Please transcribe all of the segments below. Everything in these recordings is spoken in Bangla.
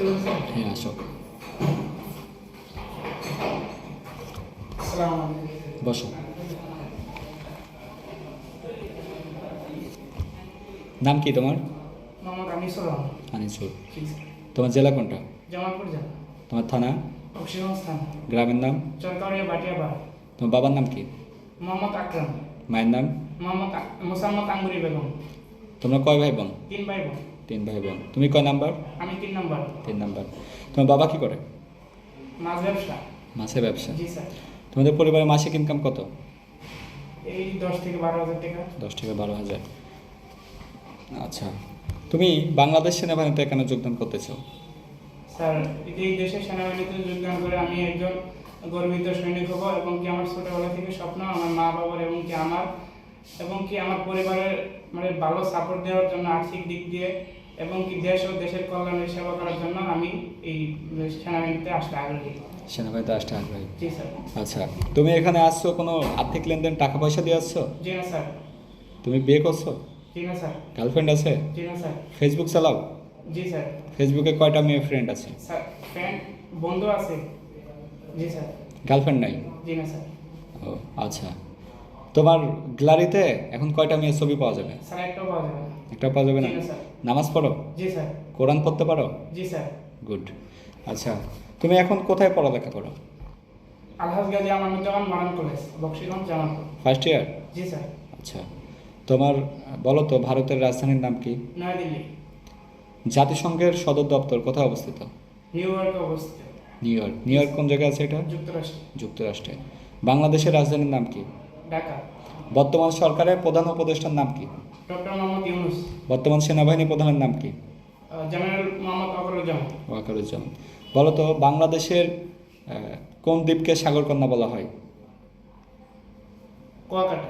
হ্যাঁ আসো বসো নাম কি তোমার? আনিসুর তোমার জেলা কোনটা? তোমার থানা? গ্রামের নাম? তোমার বাবার নাম কি? মোহাম্মদ আকরাম। মায়ের নাম? মোহাম্মদ আ- মোসাম্মদ আঙ্গুরি বেগম। তোমরা কয় ভাই বোন? তিন ভাই বোন। তিন ভাই বোন তুমি কয় নাম্বার? আমি তিন নম্বর। তিন নাম্বার। তোমার বাবা কি করে? মাছ ব্যবসা। মাছের ব্যবসা। জি স্যার। তোমাদের পরিবারের মাসিক ইনকাম কত? এই দশ থেকে বারো হাজার টাকা। দশ থেকে বারো হাজার। আচ্ছা। তুমি বাংলাদেশ সেনাবাহিনীতে কেন যোগদান করতে চাও স্যার এই দেশের সেনাবাহিনীতে যোগদান করে আমি একজন গর্বিত সৈনিক হব এবং কি আমার ছোটবেলা থেকে স্বপ্ন আমার মা বাবার এবং কি আমার এবং কি আমার পরিবারের মানে ভালো সাপোর্ট দেওয়ার জন্য আর্থিক দিক দিয়ে এবং কি দেশ ও দেশের কল্যাণের সেবা করার জন্য আমি এই সেনাবাহিনীতে আসতে আগ্রহী। সেনাবাহিনীতে আসতে আগ্রহী? জি স্যার। আচ্ছা তুমি এখানে আসছো কোনো আর্থিক লেনদেন টাকা পয়সা দিয়ে আসছো? জি না স্যার। তুমি বিয়ে করছ? জি না স্যার। গার্লফ্রেন্ড আছে? জি না স্যার। ফেসবুক চালাও? জি স্যার। ফেসবুকে কয়টা মেয়ে ফ্রেন্ড আছে? স্যার ফ্রেন্ড বন্ধু আছে। জি স্যার। গার্লফ্রেন্ড নাই? জি না স্যার। ও আচ্ছা। তোমার গ্যালারিতে এখন কয়টা মেয়ের ছবি পাওয়া যাবে? স্যার একটাও পাওয়া যাবে একটা পাওয়া যাবে না? নামাজ পড়ো? জি স্যার। কোরআন পড়তে পারো? জি স্যার। গুড। আচ্ছা তুমি এখন কোথায় পড়ালেখা করো? Alhaj Gazi Amanuzzaman modern college Bakshiganj Jamalpur. First year জি স্যার। আচ্ছা তোমার বলো তো ভারতের রাজধানীর নাম কি? নয়াদিল্লি। জাতিসংঘের সদর দপ্তর কোথায় অবস্থিত? নিউ ইয়র্কে অবস্থিত। New York. নিউ ইয়র্ক কোন জায়গায় আছে এটা? যুক্তরাষ্ট্র। যুক্তরাষ্ট্রে। বাংলাদেশের রাজধানীর নাম কি? ঢাকা। বর্তমান সরকারের প্রধান উপদেষ্টার নাম কি? ডক্টর মোহাম্মদ ইউনুস। বর্তমান সেনাবাহিনী প্রধানের নাম কি? বলতো জেনারেল মোহাম্মদ অকরুজ্জামান ওয়াকারুজ্জামান বলো তো বাংলাদেশের কোন দ্বীপকে সাগরকন্যা বলা হয়? কুয়াকাটা।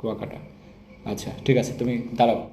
কুয়াকাটা। আচ্ছা ঠিক আছে তুমি দাঁড়াও।